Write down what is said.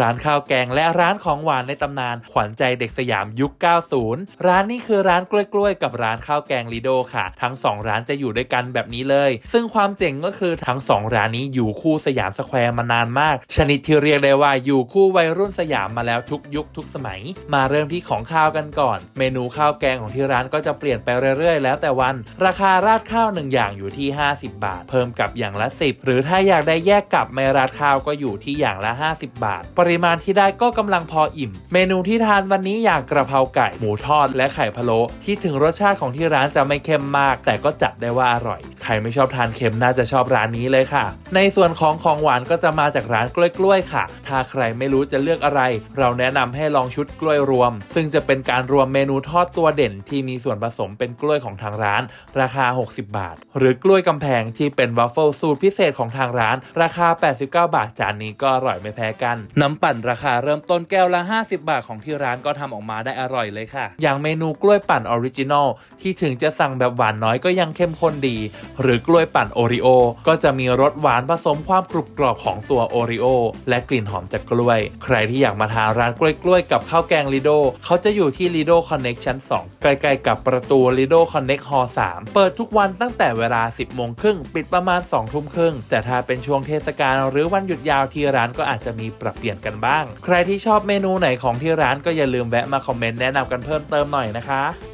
ร้านข้าวแกงและร้านของหวานในตำนาน ขวัญใจเด็กสยามยุค 90 ร้านนี้คือร้านกล้วยๆ กับร้านข้าวแกงลีโดค่ะ ทั้ง 2 ร้านจะอยู่ด้วยกันแบบนี้เลย ซึ่งความเจ๋งก็คือทั้ง 2 ร้านนี้อยู่คู่สยามสแควร์มานานมาก ชนิดที่เรียกได้ว่าอยู่คู่วัยรุ่นสยามมาแล้วทุกยุคทุกสมัย มาเริ่มที่ของข้าวกันก่อน เมนูข้าวแกงของที่ร้านก็จะเปลี่ยนไปเรื่อยๆ แล้วแต่วัน ราคาราดข้าวหนึ่งอย่างอยู่ที่ 50 บาท เพิ่มกับอย่างละ 10 หรือถ้าอยากได้แยกกับไม่ราดข้าวก็อยู่ที่อย่างละ 50 บาทปริมาณที่ได้ก็กำลังพออิ่ม เมนูที่ทานวันนี้อย่างกระเพราไก่หมูทอดและไข่พะโล้ที่ถึงรสชาติของที่ร้านจะไม่เค็มมาก แต่ก็จัดได้ว่าอร่อย ครไม่ชอบทานเค็มน่าจะชอบร้านนี้เลยค่ะ ในส่วนของของหวานก็จะมาจากร้านกล้วยๆค่ะ ถ้าใครไม่รู้จะเลือกอะไร เราแนะนำให้ลองชุดกล้วยรวม ซึ่งจะเป็นการรวมเมนูทอดตัวเด่นที่มีส่วนผสมเป็นกล้วยของทางร้าน ราคา 60 บาท หรือกล้วยกำแพงที่เป็นวัฟเฟิลสูตรพิเศษของทางร้าน ราคา 89 บาทจานนี้ก็อร่อยไม่แพ้กัน น้ำปั่นราคาเริ่มต้นแก้วละ 50 บาทของที่ร้านก็ทำออกมาได้อร่อยเลยค่ะ อย่างเมนูกล้วยปั่นออริจินอลที่ถึงจะสั่งแบบหวานน้อยก็ยังเข้มข้นดีหรือกล้วยปั่นโอริโอก็จะมีรสหวานผสมความกรุบกรอบของตัวโอริโอและกลิ่นหอมจากกล้วย ใครที่อยากมาทานร้านกล้วยๆกับข้าวแกงลิโดเขาจะอยู่ที่ลิโดคอนเน็กชั้น 2 ใกล้ๆกับประตูลิโดคอนเน็กฮอ3เปิดทุกวันตั้งแต่เวลา 10โมงครึ่งปิดประมาณ2ทุ่มครึ่งแต่ถ้าเป็นช่วงเทศกาลหรือวันหยุดยาวที่ร้านก็อาจจะมีปรับเปลี่ยนกันบ้าง ใครที่ชอบเมนูไหนของที่ร้านก็อย่าลืมแวะมาคอมเมนต์แนะนำกันเพิ่มเติมหน่อยนะคะ